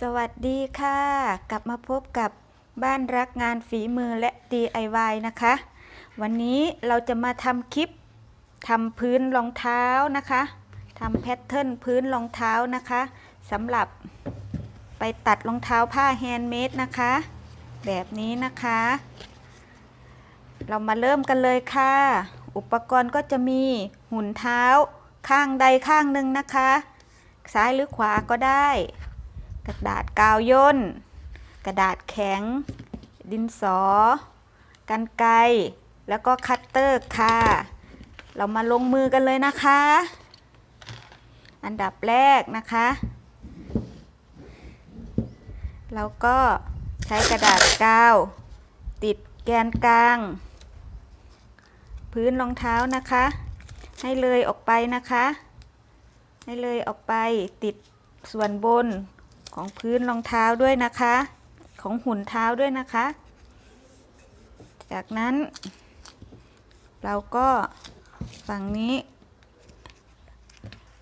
สวัสดีค่ะ กลับมาพบกับบ้านรักงานฝีมือและ DIY นะคะ วันนี้เราจะมาทำคลิปทำพื้นรองเท้านะคะทำแพทเทิร์นพื้นรองเท้านะคะสำหรับไปตัดรองเท้าผ้าแฮนด์เมดนะคะ แบบนี้นะคะ เรามาเริ่มกันเลยค่ะ อุปกรณ์ก็จะมีหุ่นเท้าข้างใดข้างหนึ่งนะคะ ซ้ายหรือขวาก็ได้ กระดาษกาวย่น กระดาษแข็ง ดินสอ กันไกรแล้วก็คัตเตอร์ค่ะ เรามาลงมือกันเลยนะคะ อันดับแรกนะคะ เราก็ใช้กระดาษกาว ติดแกนกลาง พื้นรองเท้านะคะ ให้เลยออกไปนะคะ ให้เลยออกไปติดส่วนบน ของพื้นรองเท้าด้วยนะคะ ของหุ่นเท้าด้วยนะคะ จากนั้น เราก็ฝั่งนี้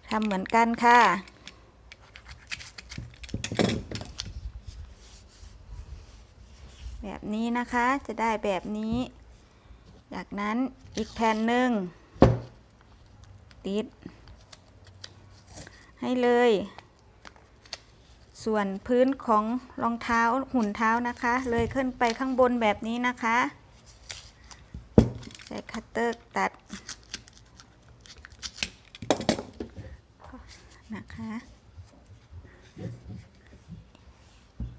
ทำเหมือนกันค่ะ แบบนี้นะคะจะได้แบบนี้ จากนั้นอีกแผ่นหนึ่งติด ให้เลย ส่วนพื้นของรองเท้าหุ่นเท้านะคะ เลยขึ้นไปข้างบนแบบนี้นะคะ ใช้คัตเตอร์ตัดนะคะ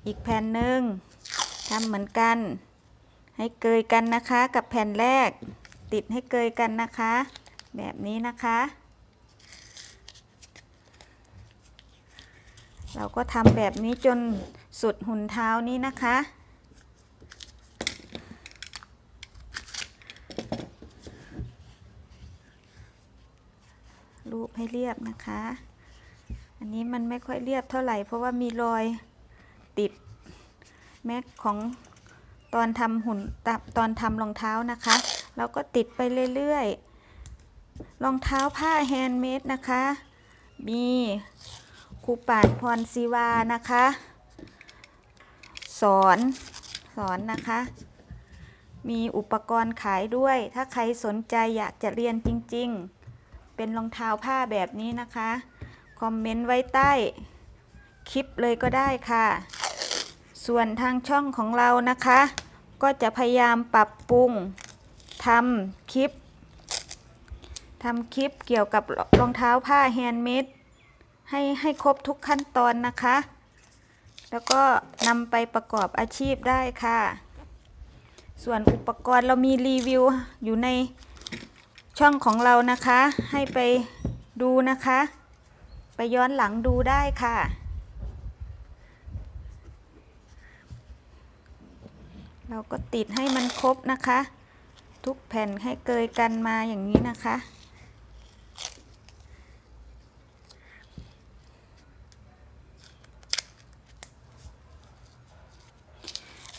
อีกแผ่นหนึ่งทำเหมือนกัน ให้เกยกันนะคะกับแผ่นแรก ติดให้เกยกันนะคะ แบบนี้นะคะ เราก็ทำแบบนี้จนสุดหุ่นเท้านี้นะคะ รูปให้เรียบนะคะ อันนี้มันไม่ค่อยเรียบเท่าไหร่ เพราะว่ามีรอยติดแม็กของตอนทำหุ่นตับตอนทำรองเท้านะคะ เราก็ติดไปเรื่อยๆ รองเท้าผ้าแฮนด์เมดนะคะ มี รูป่านพรศิวานะคะ สอนสอนนะคะ มีอุปกรณ์ขายด้วย ถ้าใครสนใจอยากจะเรียนจริง ๆ เป็นรองเท้าผ้าแบบนี้นะคะ คอมเมนต์ไว้ใต้คลิปเลยก็ได้ค่ะ ส่วนทางช่องของเรานะคะ ก็จะพยายามปรับปรุงทำคลิปทำคลิปเกี่ยวกับรองเท้าผ้าแฮนด์เมด ให้ให้ครบทุกขั้นตอนนะคะ แล้วก็นำไปประกอบอาชีพได้ค่ะ ส่วนอุปกรณ์เรามีรีวิวอยู่ในช่องของเรานะคะ ให้ไปดูนะคะ ไปย้อนหลังดูได้ค่ะ เราก็ติดให้มันครบนะคะ ทุกแผ่นให้เกยกันมาอย่างนี้นะคะ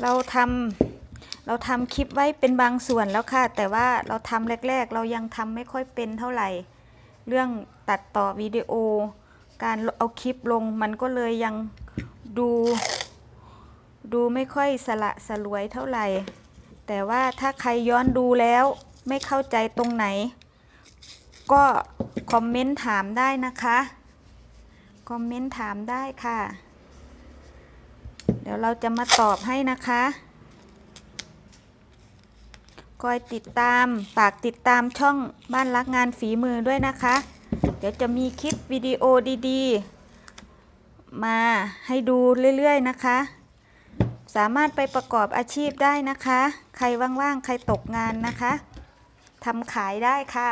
เราทำเราทำคลิปไว้เป็นบางส่วนแล้วค่ะ แต่ว่าเราทำแรก ๆ เรายังทำไม่ค่อยเป็นเท่าไหร่ เรื่องตัดต่อวิดีโอ การเอาคลิปลงมันก็เลยยังดู ดูไม่ค่อยสละสลวยเท่าไหร่ แต่ว่าถ้าใครย้อนดูแล้วไม่เข้าใจตรงไหน ก็คอมเมนต์ถามได้นะคะ คอมเมนต์ถามได้ค่ะ เดี๋ยวเราจะมาตอบให้นะคะคอยติดตามฝากติดตามช่องบ้านรักงานฝีมือด้วยนะคะ เดี๋ยวจะมีคลิปวิดีโอดีๆ มาให้ดูเรื่อยๆนะคะ สามารถไปประกอบอาชีพได้นะคะ ใครว่างๆ ใครตกงานนะคะทำขายได้ค่ะ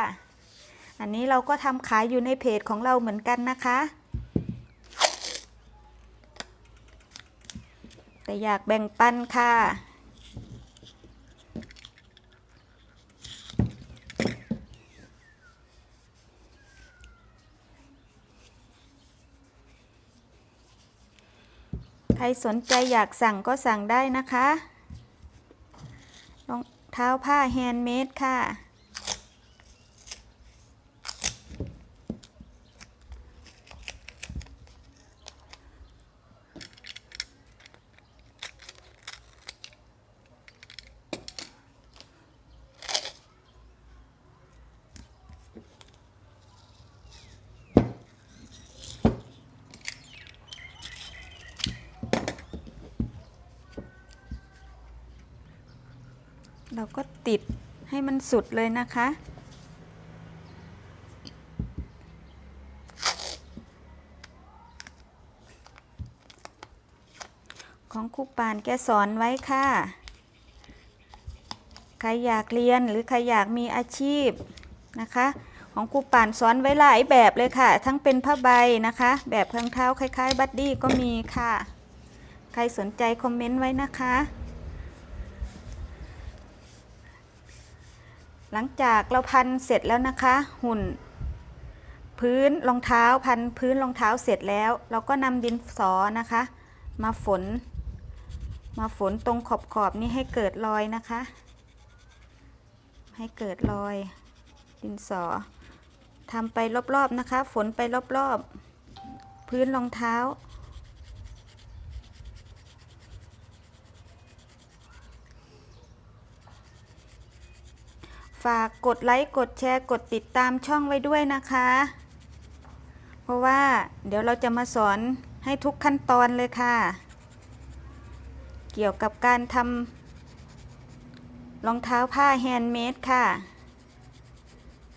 อันนี้เราก็ทำขายอยู่ในเพจของเราเหมือนกันนะคะ แต่อยากแบ่งปันค่ะ ใครสนใจอยากสั่งก็สั่งได้นะคะรองเท้าผ้าแฮนด์เมดค่ะ เราก็ติดให้มันสุดเลยนะคะ ของครูปานแกสอนไว้ค่ะ ใครอยากเรียนหรือใครอยากมีอาชีพนะคะ ของครูป่านสอนไว้หลายแบบเลยค่ะ ทั้งเป็นผ้าใบนะคะ แบบรองเท้าคล้าย ๆ บัดดี้ก็มีค่ะ ใครสนใจคอมเมนต์ไว้นะคะ หลังจากเราพันเสร็จแล้วนะคะ หุ่น พื้นรองเท้าพันพื้นรองเท้าเสร็จแล้ว เราก็นำดินสอนะคะ มาฝน มาฝนตรงขอบขอบนี้ให้เกิดรอยนะคะ ให้เกิดรอย ดินสอทำไปรอบๆนะคะ ฝนไปรอบๆ พื้นรองเท้า ฝากกดไลค์กดแชร์กดติดตามช่องไว้ด้วยนะคะ เพราะว่าเดี๋ยวเราจะมาสอนให้ทุกขั้นตอนเลยค่ะ เกี่ยวกับการทำรองเท้าผ้าแฮนด์เมดค่ะ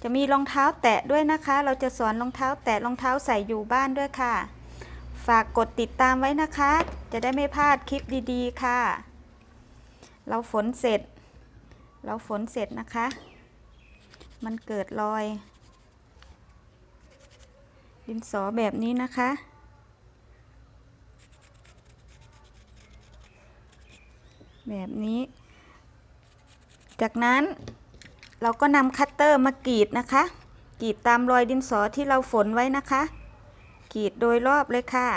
จะมีรองเท้าแตะด้วยนะคะ เราจะสอนรองเท้าแตะรองเท้าใส่อยู่บ้านด้วยค่ะ ฝากกดติดตามไว้นะคะ จะได้ไม่พลาดคลิปดีๆ ค่ะ เราฝนเสร็จ เราฝนเสร็จนะคะ มันเกิดรอย ดินสอแบบนี้นะคะ แบบนี้ จากนั้นเราก็นำคัตเตอร์มากรีดนะคะ กรีดตามรอยดินสอที่เราฝนไว้นะคะ กรีดโดยรอบเลยค่ะ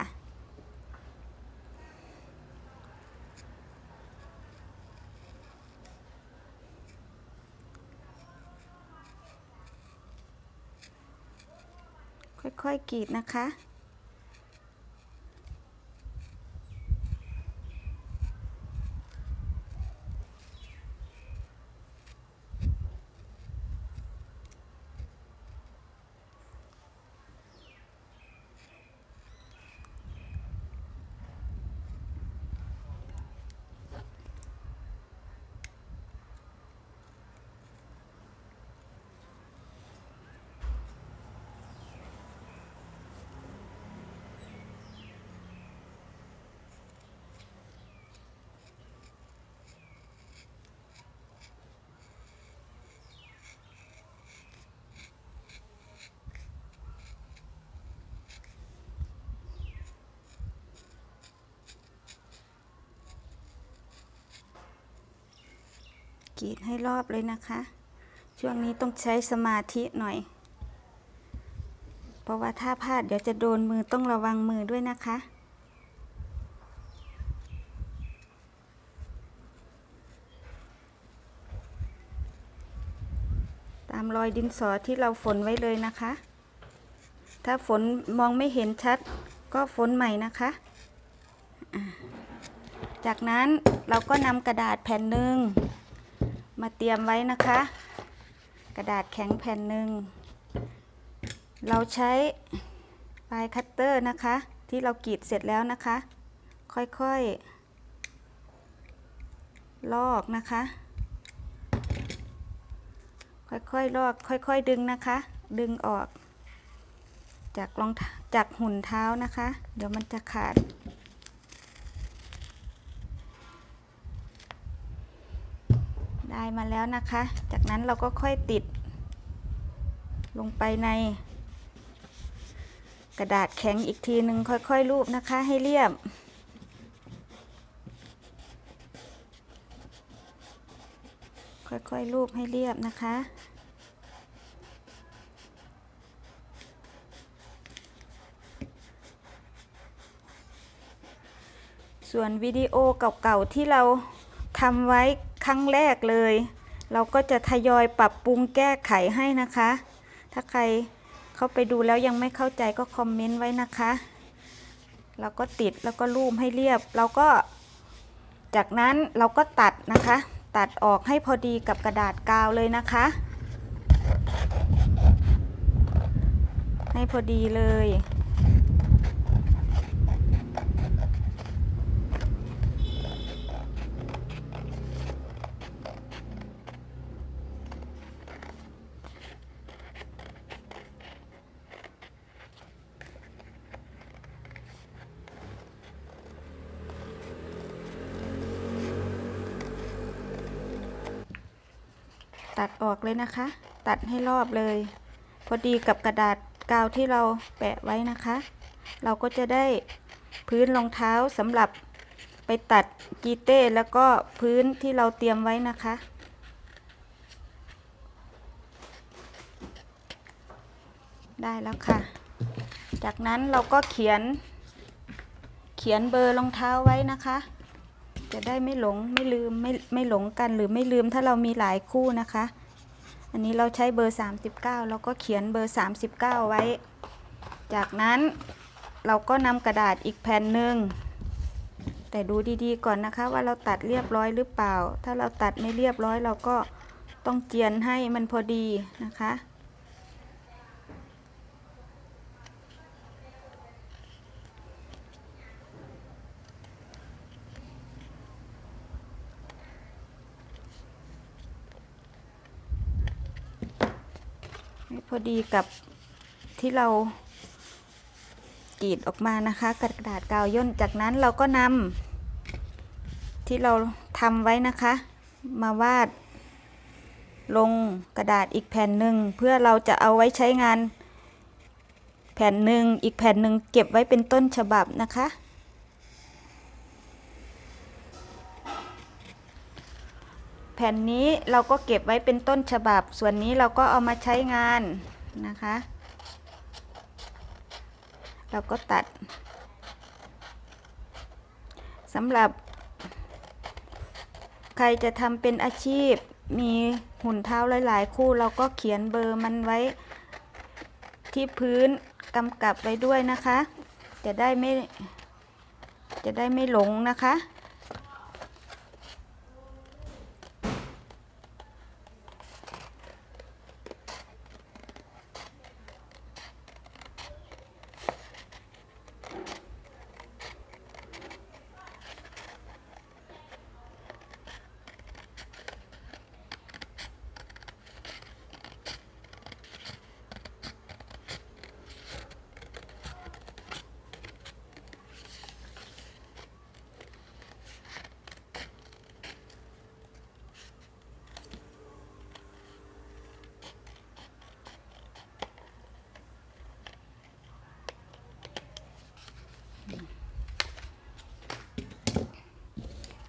ค่อยๆกรีดนะคะ กรีดให้รอบเลยนะคะ ช่วงนี้ต้องใช้สมาธิหน่อย เพราะว่าถ้าพลาดเดี๋ยวจะโดนมือต้องระวังมือด้วยนะคะตามรอยดินสอที่เราฝนไว้เลยนะคะ ถ้าฝนมองไม่เห็นชัดก็ฝนใหม่นะคะอะจากนั้นเราก็นำกระดาษแผ่นหนึ่ง มาเตรียมไว้นะคะ กระดาษแข็งแผ่นหนึ่ง เราใช้ปลายคัตเตอร์นะคะ ที่เรากรีดเสร็จแล้วนะคะ ค่อยๆ ลอกนะคะ ค่อยๆ ลอก ค่อยๆ ดึงนะคะ ดึงออก จากรองจากหุ่นเท้านะคะ เดี๋ยวมันจะขาด ได้มาแล้วนะคะ จากนั้นเราก็ค่อยติด ลงไปใน กระดาษแข็งอีกทีหนึ่งค่อยๆ รูปนะคะให้เรียบค่อยๆ รูปให้เรียบนะคะ ส่วนวิดีโอเก่าๆ ที่เราทำไว้ ครั้งแรกเลย เราก็จะทยอยปรับปรุงแก้ไขให้นะคะ ถ้าใครเข้าไปดูแล้วยังไม่เข้าใจก็คอมเมนต์ไว้นะคะ เราก็ติดแล้วก็รูปให้เรียบ เราก็ จากนั้นเราก็ตัดนะคะ ตัดออกให้พอดีกับกระดาษกาวเลยนะคะ ให้พอดีเลย ตัดออกเลยนะคะ ตัดให้รอบเลย พอดีกับกระดาษกาวที่เราแปะไว้นะคะ เราก็จะได้พื้นรองเท้าสำหรับไปตัดกีเต้แล้วก็พื้นที่เราเตรียมไว้นะคะ ได้แล้วค่ะ จากนั้นเราก็เขียน เขียนเบอร์รองเท้าไว้นะคะ จะได้ไม่หลงไม่ลืมไม่ไม่หลงกันหรือไม่ลืมถ้าเรามีหลายคู่นะคะ อันนี้เราใช้เบอร์ 39เราก็เขียนเบอร์ 39 ไว้ จากนั้นเราก็นำกระดาษอีกแผ่นหนึ่งแต่ดูดีๆก่อนนะคะ ว่าเราตัดเรียบร้อยหรือเปล่า ถ้าเราตัดไม่เรียบร้อยเราก็ต้องเจียนให้มันพอดีนะคะ อดีกับที่เรากรีดออกมานะคะกระดาษกาวย่นจากนั้นเราก็นำที่เราทำไว้นะคะ มาวาด ลงกระดาษอีกแผ่นหนึ่งเพื่อเราจะเอาไว้ใช้งาน แผ่นหนึ่งอีกแผ่นหนึ่งเก็บไว้เป็นต้นฉบับนะคะ แผ่นนี้เราก็เก็บไว้เป็นต้นฉบับ ส่วนนี้เราก็เอามาใช้งานนะคะ เราก็ตัดสำหรับ ใครจะทำเป็นอาชีพมีหุ่นเท้าหลาย ๆ คู่เราก็เขียนเบอร์มันไว้ที่พื้นกำกับไว้ด้วยนะคะ จะได้ไม่จะได้ไม่หลงนะคะ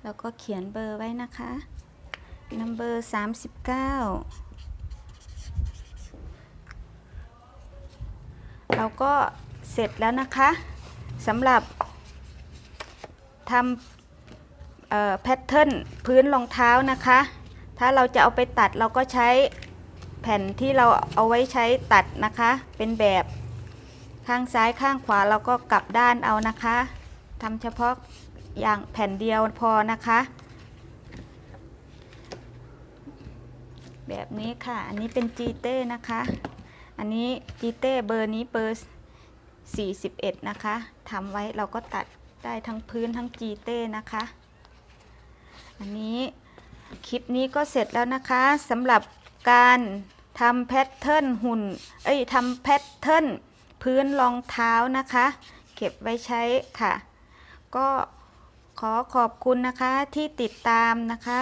แล้วก็เขียนเบอร์ไว้นะคะ number 39 เราก็เสร็จแล้วนะคะสำหรับทำแพทเทิร์นพื้นรองเท้านะคะ ถ้าเราจะเอาไปตัดเราก็ใช้แผ่นที่เราเอาไว้ใช้ตัดนะคะ เป็นแบบข้างซ้ายข้างขวาเราก็กลับด้านเอานะคะทำเฉพาะ อย่างแผ่นเดียวพอนะคะ แบบนี้ค่ะ อันนี้เป็นจีเต้นะคะ อันนี้จีเต้เบอร์นี้เบอร์ 41 นะคะทำไว้เราก็ตัดได้ทั้งพื้นทั้งจีเต้นะคะ อันนี้คลิปนี้ก็เสร็จแล้วนะคะสำหรับการทำแพทเทิร์นหุ่น เอ้ยทำแพทเทิร์นพื้นรองเท้านะคะ เก็บไว้ใช้ค่ะ ก็ ขอขอบคุณนะคะที่ติดตามนะคะ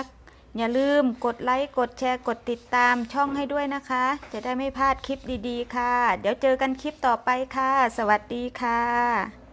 อย่าลืมกดไลค์กดแชร์กดติดตามช่องให้ด้วยนะคะ จะได้ไม่พลาดคลิปดีๆ ค่ะ เดี๋ยวเจอกันคลิปต่อไปค่ะ สวัสดีค่ะ